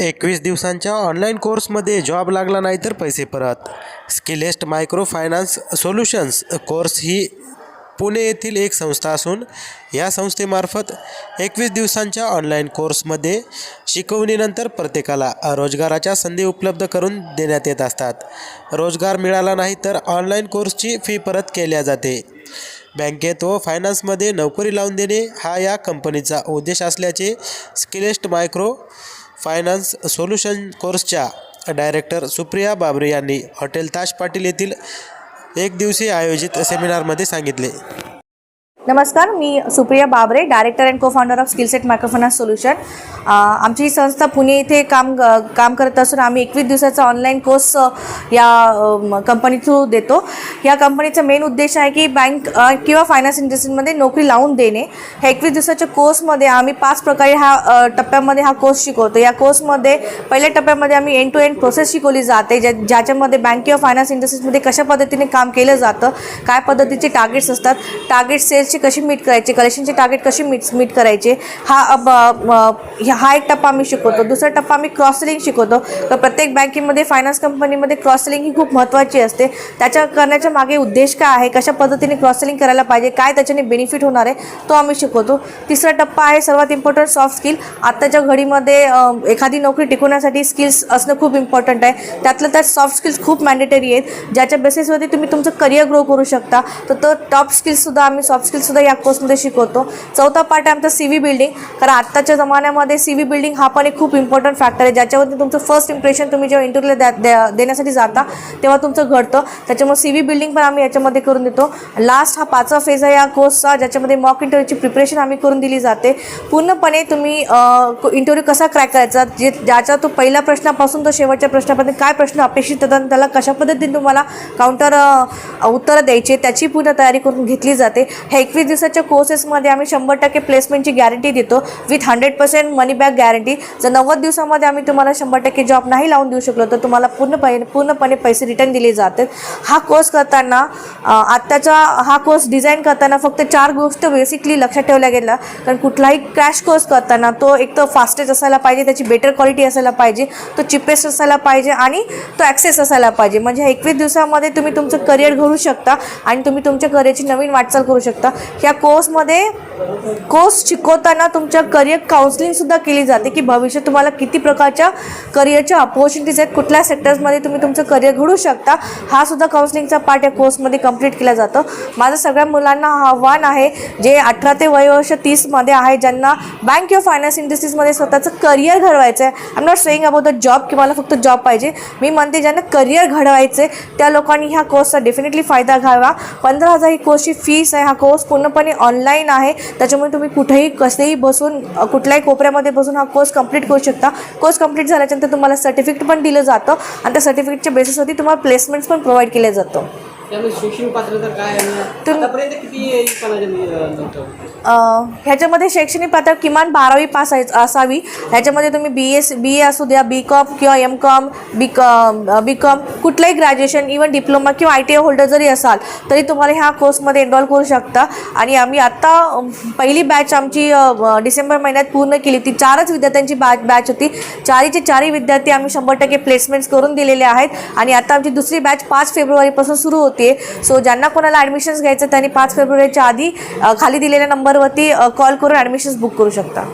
एकवीस दिवसांच्या ऑनलाईन कोर्समध्ये जॉब लागला नाही तर पैसे परत. Skillset micro finance solutions course ही पुणे येथील एक संस्था असून या संस्थेमार्फत एकवीस दिवसांच्या ऑनलाईन कोर्समध्ये शिकवणीनंतर प्रत्येकाला रोजगाराच्या संधी उपलब्ध करून देण्यात येत असतात. रोजगार मिळाला नाही तर ऑनलाईन कोर्सची फी परत केल्या जाते. बँकेत व फायनान्समध्ये नोकरी लावून देणे हा या कंपनीचा उद्देश असल्याचे स्किलेस्ट मायक्रो फायनान्स सोल्युशन कोर्सच्या डायरेक्टर सुप्रिया बाबरे यांनी हॉटेल ताज पाटील येथील एक दिवसीय आयोजित सेमिनारमध्ये सांगितले. नमस्कार मी Supriya Babare director and co founder of Skillset microfinance solution आमची ही संस्था पुणे इथे काम काम करत असून आम्ही एकवीस दिवसाचा ऑनलाईन कोर्स या कंपनी थ्रू देतो. या कंपनीचा मेन उद्देश आहे की बँक किंवा फायनान्स इंडस्ट्रीमध्ये नोकरी लावून देणे. ह्या एकवीस दिवसाच्या कोर्समध्ये आम्ही पाच प्रकारे हा टप्प्यामध्ये हा कोर्स शिकवतो. या कोर्समध्ये पहिल्या टप्प्यामध्ये आम्ही एंड टू एंड प्रोसेस शिकवली जाते ज्या ज्याच्यामध्ये बँक किंवा फायनान्स इंडस्ट्रीजमध्ये कशा पद्धतीने काम केलं जातं काय पद्धतीचे टार्गेट्स असतात टार्गेट सेल्सचे कशी मीट करायचे कलेक्शनचे टार्गेट कशी मीट मीट करायचे हा अब, हा एक टप्पा आम्ही शिकवतो. दुसरा टप्पा आम्ही क्रॉस सेलिंग शिकवतो. तर प्रत्येक बँकेमध्ये फायनान्स कंपनीमध्ये क्रॉस सेलिंग ही खूप महत्त्वाची असते. त्याच्या करण्याच्या मागे उद्देश काय आहे? कशा पद्धतीने क्रॉस सेलिंग करायला पाहिजे? काय त्याच्याने बेनिफिट होणार आहे? तो आम्ही शिकवतो. तिसरा टप्पा आहे सर्वात इम्पॉर्टंट सॉफ्ट स्किल आत्ताच्या घडीमध्ये एखादी नोकरी टिकवण्यासाठी स्किल्स असणं खूप इम्पॉर्टंट आहे. त्यातलं त्यात सॉफ्ट स्किल्स खूप मॅन्डेटरी आहेत. ज्याच्या बेसिसवरती तुम्ही तुमचं करिअर ग्रो करू शकता. तर तो टॉप स्किल्ससुद्धा आम्ही सॉफ्ट सुद्धा या कोर्समध्ये शिकवतो. चौथा पार्ट आहे आमचा सी व्ही बिल्डिंग कारण आत्ताच्या जमान्यामध्ये सी व्ही बिल्डिंग हा पण एक खूप इम्पॉर्टंट फॅक्टर आहे. ज्याच्यावरती तुमचं फर्स्ट इम्प्रेशन तुम्ही जेव्हा इंटरव्ह्यूला द्या द्या- देण्यासाठी जाता तेव्हा तुमचं घडतं. त्याच्यामुळे सी व्ही बिल्डिंग पण आम्ही याच्यामध्ये करून देतो. लास्ट हा पाचवा फेज आहे या कोर्सचा ज्याच्यामध्ये मॉक इंटरव्ह्यूची प्रिपरेशन आम्ही करून दिली जाते. पूर्णपणे तुम्ही इंटरव्ह्यू कसा क्रॅक करायचा जे ज्याचा तो पहिल्या प्रश्नापासून तो शेवटच्या प्रश्नापर्यंत काय प्रश्न अपेक्षित होतात आणि त्याला कशा पद्धतीने तुम्हाला काउंटर उत्तरं द्यायचे त्याची पूर्ण तयारी करून घेतली जाते. हे एकवीस दिवसाच्या कोर्सेसमध्ये आम्ही शंभर टक्के प्लेसमेंटची गॅरंटी देतो. With hundred percent money back guarantee जर नव्वद दिवसामध्ये आम्ही तुम्हाला शंभर टक्के जॉब नाही लावून देऊ शकलो तर तुम्हाला पूर्णपणे पूर्णपणे पैसे रिटर्न दिले जातात हा कोर्स करताना आत्ताचा हा कोर्स डिझाईन करताना फक्त चार गोष्ट बेसिकली लक्षात ठेवल्या गेल्या. कारण कुठलाही क्रॅश कोर्स करताना तो एक तर फास्टेस्ट असायला पाहिजे त्याची बेटर क्वालिटी असायला पाहिजे तो चिपेस्ट असायला पाहिजे आणि तो ॲक्सेस असायला पाहिजे. म्हणजे एकवीस दिवसामध्ये तुम्ही तुमचं करिअर घडू शकता आणि तुम्ही तुमच्या करिअरची नवीन वाटचाल करू शकता. या कोर्समध्ये कोर्स शिकवताना तुमच्या करिअर काउन्सिलिंगसुद्धा केली जाते की भविष्य तुम्हाला किती प्रकारच्या करिअरच्या अपॉर्च्युनिटीज आहेत कुठल्या सेक्टर्समध्ये तुम्ही तुमचं करिअर घडू शकता हा सुद्धा काउन्सिलिंगचा पार्ट या कोर्समध्ये कंप्लीट केला जातो. माझं सगळ्या मुलांना आव्हान आहे जे अठरा ते वयवर्ष तीसमध्ये आहे ज्यांना बँक किंवा फायनान्स इंडस्ट्रीजमध्ये स्वतःचं करिअर घडवायचं आहे I am not saying about the job की मला फक्त जॉब पाहिजे. मी म्हणते ज्यांना करिअर घडवायचं आहे त्या लोकांनी ह्या कोर्सचा डेफिनेटली फायदा घ्यावा. पंधरा हजार ही कोर्सची फीस आहे. हा कोर्स पूर्णपणे ऑनलाईन आहे. त्याच्यामुळे तुम्ही कुठेही कसेही बसून कुठल्याही कोपऱ्यामध्ये बसून हा कोर्स कंप्लीट करू शकता. कोर्स कंप्लीट झाल्याच्यानंतर तुम्हाला सर्टिफिकेट पण दिलं जातं आणि त्या सर्टिफिकेटच्या बेसिसवरती तुम्हाला प्लेसमेंट्स पण प्रोव्हाइड केले जातं. त्यामुळे शैक्षणिक पात्रता काय आहे? तुम- आतापर्यंत किती पाण्याचे नव्हतं अ, ह्याच्यामध्ये शैक्षणिक पात्रता किमान बारावी पास आहे असावी. ह्याच्यामध्ये तुम्ही बी एस बी ए असू द्या बी कॉम किंवा M com B B com कुठलंही ग्रॅज्युएशन इवन डिप्लोमा किंवा आय टी आय होल्डर जरी असाल तरी तुम्हाला ह्या कोर्समध्ये एनरोल करू शकता. आणि आम्ही आत्ता पहिली बॅच आमची अ, ब- डिसेंबर महिन्यात पूर्ण केली. ती चारच विद्यार्थ्यांची बॅच बॅच होती. चारीचे चारही विद्यार्थी आम्ही शंभर टक्के प्लेसमेंट्स करून दिलेले आहेत. आणि आता आमची दुसरी बॅच पाच फेब्रुवारीपासून सुरू होते. सो ज्यांना कोणाला ॲडमिशन्स घ्यायचं त्यांनी पाच फेब्रुवारीच्या आधी खाली दिलेल्या नंबरवरती कॉल करून ॲडमिशन्स बुक करू शकता.